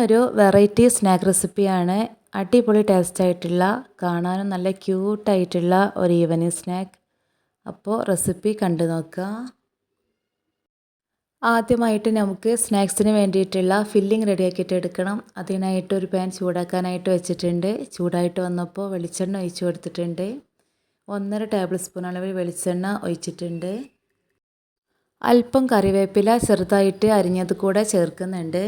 ഇന്നൊരു variety snack റെസിപ്പിയാണ് അടിപൊളി ടേസ്റ്റ് ആയിട്ടുള്ള കാണാനും നല്ല ക്യൂട്ടായിട്ടുള്ള ഒരു ഈവനിങ് സ്നാക്ക് അപ്പോൾ റെസിപ്പി കണ്ടു നോക്കുക ആദ്യമായിട്ട് നമുക്ക് സ്നാക്സിന് വേണ്ടിയിട്ടുള്ള ഫില്ലിംഗ് റെഡിയാക്കിയിട്ട് എടുക്കണം. അതിനായിട്ട് ഒരു പാൻ ചൂടാക്കാനായിട്ട് വെച്ചിട്ടുണ്ട്. ചൂടായിട്ട് വന്നപ്പോൾ വെളിച്ചെണ്ണ ഒഴിച്ചു കൊടുത്തിട്ടുണ്ട്. ഒന്നര ടേബിൾ സ്പൂൺ അളവിൽ വെളിച്ചെണ്ണ ഒഴിച്ചിട്ടുണ്ട്. അല്പം കറിവേപ്പില ചെറുതായിട്ട് അരിഞ്ഞത് കൂടെ ചേർക്കുന്നുണ്ട്.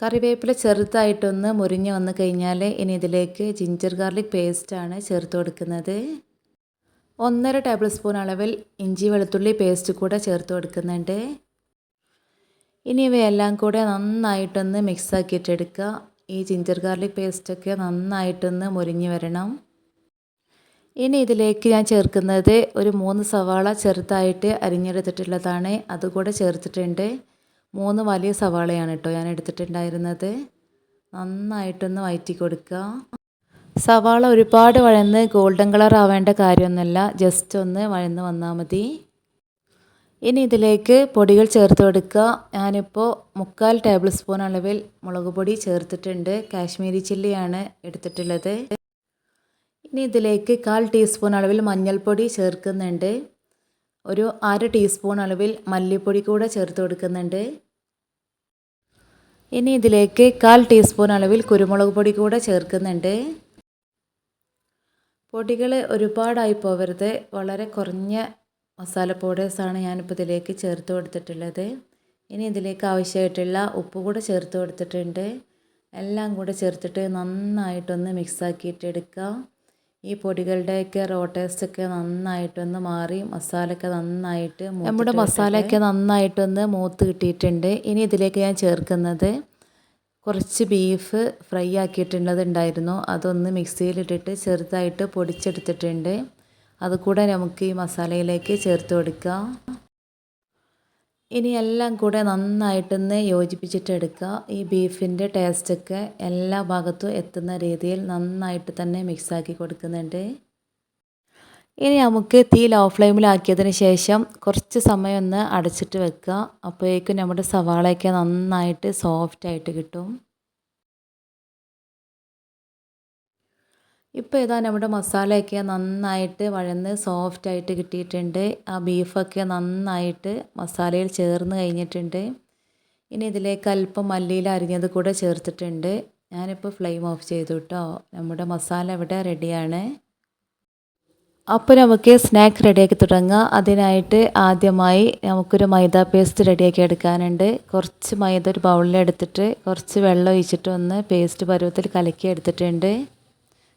കറിവേപ്പില ചെറുതായിട്ടൊന്ന് മുരിഞ്ഞ് വന്നു കഴിഞ്ഞാൽ ഇനി ഇതിലേക്ക് ജിഞ്ചർ ഗാർലിക് പേസ്റ്റാണ് ചേർത്ത് കൊടുക്കുന്നത്. ഒന്നര ടേബിൾ സ്പൂൺ അളവിൽ ഇഞ്ചി വെളുത്തുള്ളി പേസ്റ്റ് കൂടെ ചേർത്ത് കൊടുക്കുന്നുണ്ട്. ഇനി ഇവയെല്ലാം കൂടെ നന്നായിട്ടൊന്ന് മിക്സ് ആക്കിയിട്ടെടുക്കുക ഈ ജിഞ്ചർ ഗാർലിക് പേസ്റ്റൊക്കെ നന്നായിട്ടൊന്ന് മുരിഞ്ഞ് വരണം. ഇനി ഇതിലേക്ക് ഞാൻ ചേർക്കുന്നത് ഒരു മൂന്ന് സവാള ചെറുതായിട്ട് അരിഞ്ഞെടുത്തിട്ടുള്ളതാണ്. അതുകൂടെ ചേർത്തിട്ടുണ്ട്. മൂന്ന് വലിയ സവാളയാണ് കേട്ടോ ഞാൻ എടുത്തിട്ടുണ്ടായിരുന്നത്. നന്നായിട്ടൊന്ന് വയറ്റി കൊടുക്കുക സവാള ഒരുപാട് വഴന്ന് ഗോൾഡൻ കളർ ആവേണ്ട കാര്യമൊന്നുമില്ല. ജസ്റ്റ് ഒന്ന് വഴന്ന് വന്നാൽ മതി. ഇനി ഇതിലേക്ക് പൊടികൾ ചേർത്ത് കൊടുക്കുക. ഞാനിപ്പോൾ മുക്കാൽ ടേബിൾ സ്പൂൺ അളവിൽ മുളക് പൊടി ചേർത്തിട്ടുണ്ട്. കാശ്മീരി ചില്ലിയാണ് എടുത്തിട്ടുള്ളത്. ഇനി ഇതിലേക്ക് കാൽ ടീസ്പൂൺ അളവിൽ മഞ്ഞൾപ്പൊടി ചേർക്കുന്നുണ്ട്. ഒരു അര ടീസ്പൂൺ അളവിൽ മല്ലിപ്പൊടി കൂടെ ചേർത്ത് കൊടുക്കുന്നുണ്ട്. ഇനി ഇതിലേക്ക് കാൽ ടീസ്പൂൺ അളവിൽ കുരുമുളക് പൊടി കൂടെ ചേർക്കുന്നുണ്ട്. പൊടികൾ ഒരുപാടായി പോവരുത്. വളരെ കുറഞ്ഞ മസാല പൗഡേഴ്സാണ് ഞാനിപ്പോൾ ഇതിലേക്ക് ചേർത്ത് കൊടുത്തിട്ടുള്ളത്. ഇനി ഇതിലേക്ക് ആവശ്യമായിട്ടുള്ള ഉപ്പ് കൂടെ ചേർത്ത് കൊടുത്തിട്ടുണ്ട്. എല്ലാം കൂടെ ചേർത്തിട്ട് നന്നായിട്ടൊന്ന് മിക്സ് ആക്കിയിട്ട് എടുക്കുക ഈ പൊടികളുടെയൊക്കെ റോ ടേസ്റ്റൊക്കെ നന്നായിട്ടൊന്ന് മാറി മസാലയൊക്കെ നന്നായിട്ട് നമ്മുടെ മസാലയൊക്കെ നന്നായിട്ടൊന്ന് മൂത്ത് കിട്ടിയിട്ടുണ്ട്. ഇനി ഇതിലേക്ക് ഞാൻ ചേർക്കുന്നത് കുറച്ച് ബീഫ് ഫ്രൈ ആക്കിയിട്ടുള്ളത് ഉണ്ടായിരുന്നു. അതൊന്ന് മിക്സിയിലിട്ടിട്ട് ചെറുതായിട്ട് പൊടിച്ചെടുത്തിട്ടുണ്ട്. അതുകൂടെ നമുക്ക് ഈ മസാലയിലേക്ക് ചേർത്ത് കൊടുക്കാം. ഇനി എല്ലാം കൂടെ നന്നായിട്ടൊന്ന് യോജിപ്പിച്ചിട്ടെടുക്കുക. ഈ ബീഫിന്റെ ടേസ്റ്റൊക്കെ എല്ലാ ഭാഗത്തും എത്തുന്ന രീതിയിൽ നന്നായിട്ട് തന്നെ മിക്സാക്കി കൊടുക്കുന്നുണ്ട്. ഇനി നമുക്ക് തീ ലോ ഫ്ലെയിമിലാക്കിയതിന് ശേഷം കുറച്ച് സമയം ഒന്ന് അടച്ചിട്ട് വെക്കുക. അപ്പോഴേക്കും നമ്മുടെ സവാളയൊക്കെ നന്നായിട്ട് സോഫ്റ്റായിട്ട് കിട്ടും. ഇപ്പോൾ ഇതാ നമ്മുടെ മസാലയൊക്കെ നന്നായിട്ട് വഴന്ന് സോഫ്റ്റ് ആയിട്ട് കിട്ടിയിട്ടുണ്ട്. ആ ബീഫൊക്കെ നന്നായിട്ട് മസാലയിൽ ചേർന്ന് കഴിഞ്ഞിട്ടുണ്ട്. ഇനി ഇതിലേക്ക് അല്പം മല്ലിയിൽ അരിഞ്ഞത് കൂടെ ചേർത്തിട്ടുണ്ട്. ഞാനിപ്പോൾ ഫ്ലെയിം ഓഫ് ചെയ്തു കേട്ടോ നമ്മുടെ മസാല ഇവിടെ റെഡിയാണ്. അപ്പോൾ നമുക്ക് സ്നാക്ക് റെഡിയാക്കി തുടങ്ങുക അതിനായിട്ട് ആദ്യമായി നമുക്കൊരു മൈദ പേസ്റ്റ് റെഡിയാക്കി എടുക്കാനുണ്ട്. കുറച്ച് മൈദ ഒരു ബൗളിൽ എടുത്തിട്ട് കുറച്ച് വെള്ളം ഒഴിച്ചിട്ട് ഒന്ന് പേസ്റ്റ് പരുവത്തിൽ കലക്കി എടുത്തിട്ടുണ്ട്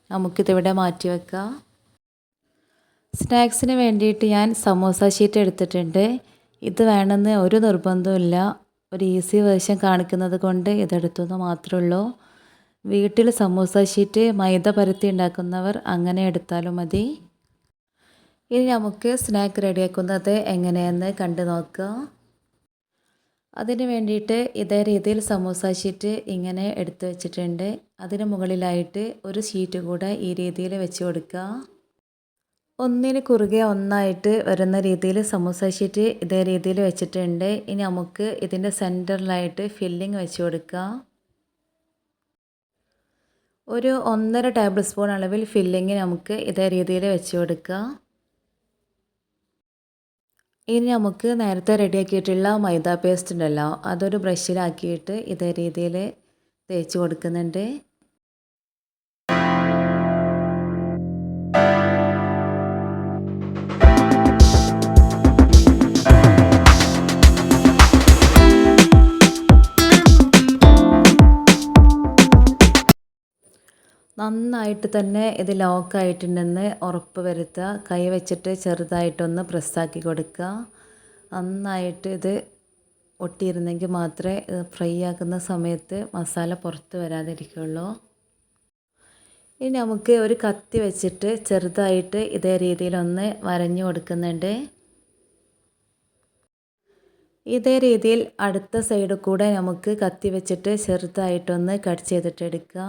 നമുക്കിതിവിടെ മാറ്റി വെക്കാം സ്നാക്സിന് വേണ്ടിയിട്ട് ഞാൻ സമോസ ഷീറ്റ് എടുത്തിട്ടുണ്ട്. ഇത് വേണമെന്ന് ഒരു നിർബന്ധമില്ല ഒരു ഈസി വേർഷൻ കാണിക്കുന്നത് കൊണ്ട് ഇതെടുത്തെന്ന് മാത്രമേ ഉള്ളൂ വീട്ടിൽ സമോസ ഷീറ്റ് മൈദ പരത്തി ഉണ്ടാക്കുന്നവർ അങ്ങനെ എടുത്താലും മതി. ഇനി നമുക്ക് സ്നാക്ക് റെഡിയാക്കുന്നത് എങ്ങനെയെന്ന് കണ്ടു നോക്കുക അതിന് വേണ്ടിയിട്ട് ഇതേ രീതിയിൽ സമൂസ ഷീറ്റ് ഇങ്ങനെ എടുത്തു വെച്ചിട്ടുണ്ട്. അതിന് മുകളിലായിട്ട് ഒരു ഷീറ്റ് കൂടെ ഈ രീതിയിൽ വെച്ച് കൊടുക്കുക. ഒന്നിന് കുറുകെ ഒന്നായിട്ട് വരുന്ന രീതിയിൽ സമൂസ ഷീറ്റ് ഇതേ രീതിയിൽ വെച്ചിട്ടുണ്ട്. ഇനി നമുക്ക് ഇതിന്റെ സെന്ററിലായിട്ട് ഫില്ലിങ് വെച്ച് കൊടുക്കുക. ഒരു ഒന്നര ടേബിൾ സ്പൂൺ അളവിൽ ഫില്ലിങ് നമുക്ക് ഇതേ രീതിയിൽ വെച്ച് കൊടുക്കുക. ഇനി നമുക്ക് നേരത്തെ റെഡിയാക്കിയിട്ടുള്ള മൈദ പേസ്റ്റ് ഉണ്ടല്ലോ അതൊരു ബ്രഷിലാക്കിയിട്ട് ഇതേ രീതിയിൽ തേച്ച് കൊടുക്കുന്നുണ്ട്. നന്നായിട്ട് തന്നെ ഇത് ലോക്ക് ലോക്കായിട്ടുണ്ടെന്ന് ഉറപ്പ് വരുത്തുക. കൈ വെച്ചിട്ട് ചെറുതായിട്ടൊന്ന് പ്രസ്സാക്കി കൊടുക്കുക. നന്നായിട്ട് ഇത് ഒട്ടിയിരുന്നെങ്കിൽ മാത്രമേ ഇത് ഫ്രൈ ആക്കുന്ന സമയത്ത് മസാല പുറത്ത് വരാതിരിക്കുള്ളൂ ഇനി നമുക്ക് ഒരു കത്തി വെച്ചിട്ട് ചെറുതായിട്ട് ഇതേ രീതിയിലൊന്ന് വരഞ്ഞു കൊടുക്കുന്നുണ്ട്. ഇതേ രീതിയിൽ അടുത്ത സൈഡ് കൂടെ നമുക്ക് കത്തി വെച്ചിട്ട് ചെറുതായിട്ടൊന്ന് കട്ട് ചെയ്തിട്ടെടുക്കുക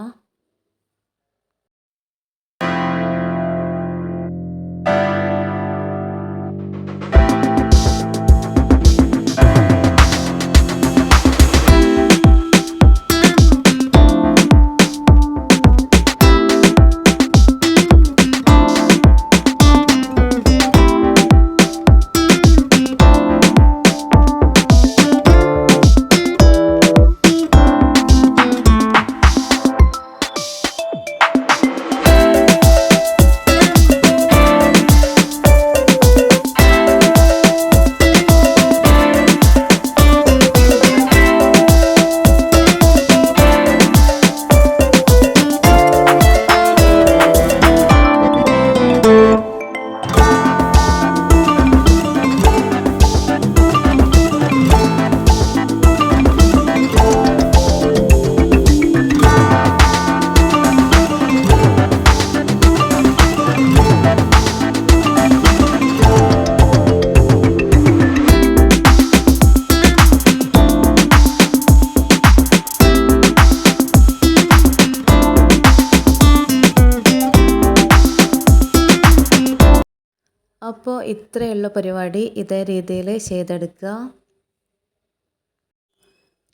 അപ്പോൾ ഇത്രയുള്ള പരിപാടി ഇതേ രീതിയിൽ ചെയ്തെടുക്കുക.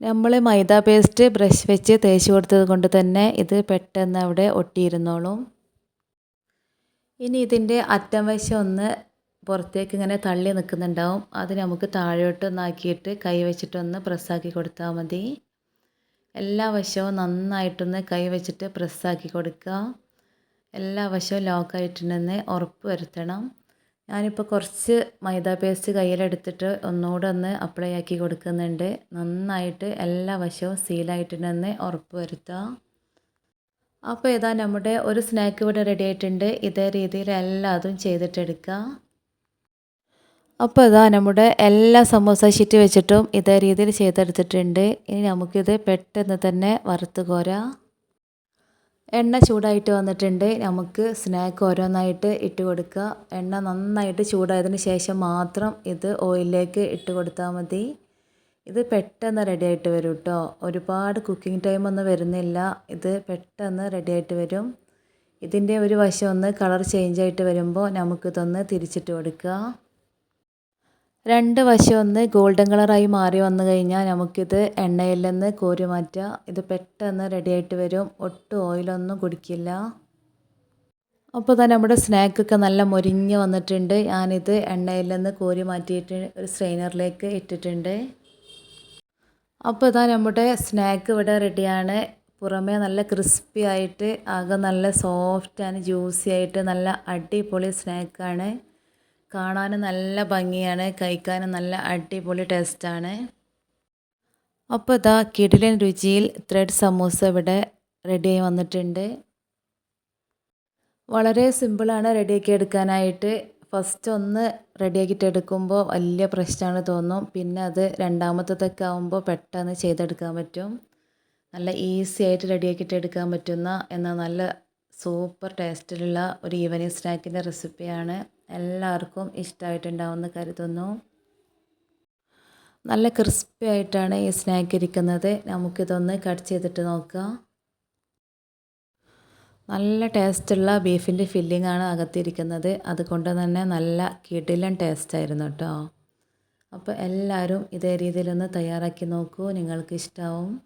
നമ്മൾ മൈദ പേസ്റ്റ് ബ്രഷ് വെച്ച് തേച്ച് കൊടുത്തത് കൊണ്ട് തന്നെ ഇത് പെട്ടെന്ന് അവിടെ ഒട്ടിയിരുന്നോളും. ഇനി ഇതിന്റെ അറ്റം വശം ഒന്ന് പുറത്തേക്ക് ഇങ്ങനെ തള്ളി നിൽക്കുന്നുണ്ടാവും. അത് നമുക്ക് താഴോട്ടൊന്നാക്കിയിട്ട് കൈ വെച്ചിട്ടൊന്ന് പ്രസ്സാക്കി കൊടുത്താൽ മതി. എല്ലാ വശവും നന്നായിട്ടൊന്ന് കൈ വെച്ചിട്ട് പ്രസ്സാക്കി കൊടുക്കുക. എല്ലാ വശവും ലോക്കായിട്ടുണ്ടെന്ന് ഉറപ്പ് വരുത്തണം. ഞാനിപ്പോൾ കുറച്ച് മൈദ പേസ്റ്റ് കയ്യിലെടുത്തിട്ട് ഒന്നുകൂടെ ഒന്ന് അപ്ലൈ ആക്കി കൊടുക്കുന്നുണ്ട്. നന്നായിട്ട് എല്ലാ വശവും സീലായിട്ടുണ്ടെന്ന് ഉറപ്പ് വരുത്തുക അപ്പോൾ ഇതാ നമ്മുടെ ഒരു സ്നാക്ക് ഇവിടെ റെഡി ആയിട്ടുണ്ട്. ഇതേ രീതിയിൽ എല്ലാതും ചെയ്തിട്ടെടുക്കുക അപ്പോൾ ഇതാ നമ്മുടെ എല്ലാ സമോസ ഷീറ്റ് വെച്ചിട്ടും ഇതേ രീതിയിൽ ചെയ്തെടുത്തിട്ടുണ്ട്. ഇനി നമുക്കിത് പെട്ടെന്ന് തന്നെ വറുത്ത് കോരാം. എണ്ണ ചൂടായിട്ട് വന്നിട്ടുണ്ട്. നമുക്ക് സ്നാക്ക് ഓരോന്നായിട്ട് ഇട്ട് കൊടുക്കുക. എണ്ണ നന്നായിട്ട് ചൂടായതിന് ശേഷം മാത്രം ഇത് ഓയിലിലേക്ക് ഇട്ട് കൊടുത്താൽ മതി. ഇത് പെട്ടെന്ന് റെഡി ആയിട്ട് വരും കേട്ടോ ഒരുപാട് കുക്കിംഗ് ടൈം ഒന്നും വരുന്നില്ല. ഇത് പെട്ടെന്ന് റെഡി ആയിട്ട് വരും. ഇതിന്റെ ഒരു വശം ഒന്ന് കളർ ചേഞ്ച് ആയിട്ട് വരുമ്പോൾ നമുക്കിതൊന്ന് തിരിച്ചിട്ട് കൊടുക്കുക. രണ്ട് വശം ഒന്ന് ഗോൾഡൻ കളറായി മാറി വന്നു കഴിഞ്ഞാൽ നമുക്കിത് എണ്ണയിൽ നിന്ന് കോരി മാറ്റുക. ഇത് പെട്ടെന്ന് റെഡി ആയിട്ട് വരും. ഒട്ടും ഓയിലൊന്നും കുടിക്കില്ല. അപ്പോൾ തന്നെ നമ്മുടെ സ്നാക്കൊക്കെ നല്ല മൊരിഞ്ഞ് വന്നിട്ടുണ്ട്. ഞാനിത് എണ്ണയിൽ നിന്ന് കോരി മാറ്റിയിട്ട് ഒരു സ്ട്രെയിനറിലേക്ക് ഇട്ടിട്ടുണ്ട്. അപ്പോൾ ഇതാ നമ്മുടെ സ്നാക്ക് ഇവിടെ റെഡിയാണ് പുറമേ നല്ല ക്രിസ്പി ആയിട്ട് ആകെ നല്ല സോഫ്റ്റ് ആൻഡ് ജ്യൂസി ആയിട്ട് നല്ല അടിപൊളി സ്നാക്കാണ് കാണാനും നല്ല ഭംഗിയാണ് കഴിക്കാനും നല്ല അടിപൊളി ടേസ്റ്റാണ് അപ്പോൾ ഇതാ കിടിലൻ രുചിയിൽ ത്രെഡ് സമൂസ ഇവിടെ റെഡിയായി വന്നിട്ടുണ്ട്. വളരെ സിമ്പിളാണ് റെഡിയാക്കി എടുക്കാനായിട്ട്. ഫസ്റ്റ് ഒന്ന് റെഡിയാക്കിയിട്ട് എടുക്കുമ്പോൾ വലിയ പ്രശ്നമാണ് തോന്നും. പിന്നെ അത് രണ്ടാമത്തതൊക്കെ ആകുമ്പോൾ പെട്ടെന്ന് ചെയ്തെടുക്കാൻ പറ്റും. നല്ല ഈസി ആയിട്ട് റെഡിയാക്കിയിട്ട് എടുക്കാൻ പറ്റുന്ന എന്നാൽ നല്ല സൂപ്പർ ടേസ്റ്റിലുള്ള ഒരു ഈവനിങ് സ്നാക്കിന്റെ റെസിപ്പിയാണ് എല്ലാവർക്കും ഇഷ്ടമായിട്ടുണ്ടാവുമെന്ന് കരുതുന്നു. നല്ല ക്രിസ്പി ആയിട്ടാണ് ഈ സ്നാക്ക് ഇരിക്കുന്നത്. നമുക്കിതൊന്ന് കട്ട് ചെയ്തിട്ട് നോക്കാം. നല്ല ടേസ്റ്റുള്ള ബീഫിന്റെ ഫില്ലിംഗ് ആണ് അകത്തിരിക്കുന്നത്. അതുകൊണ്ട് തന്നെ നല്ല കിടിലൻ ടേസ്റ്റായിരുന്നു കേട്ടോ. അപ്പോൾ എല്ലാവരും ഇതേ രീതിയിലൊന്ന് തയ്യാറാക്കി നോക്കൂ. നിങ്ങൾക്ക് ഇഷ്ടമാവും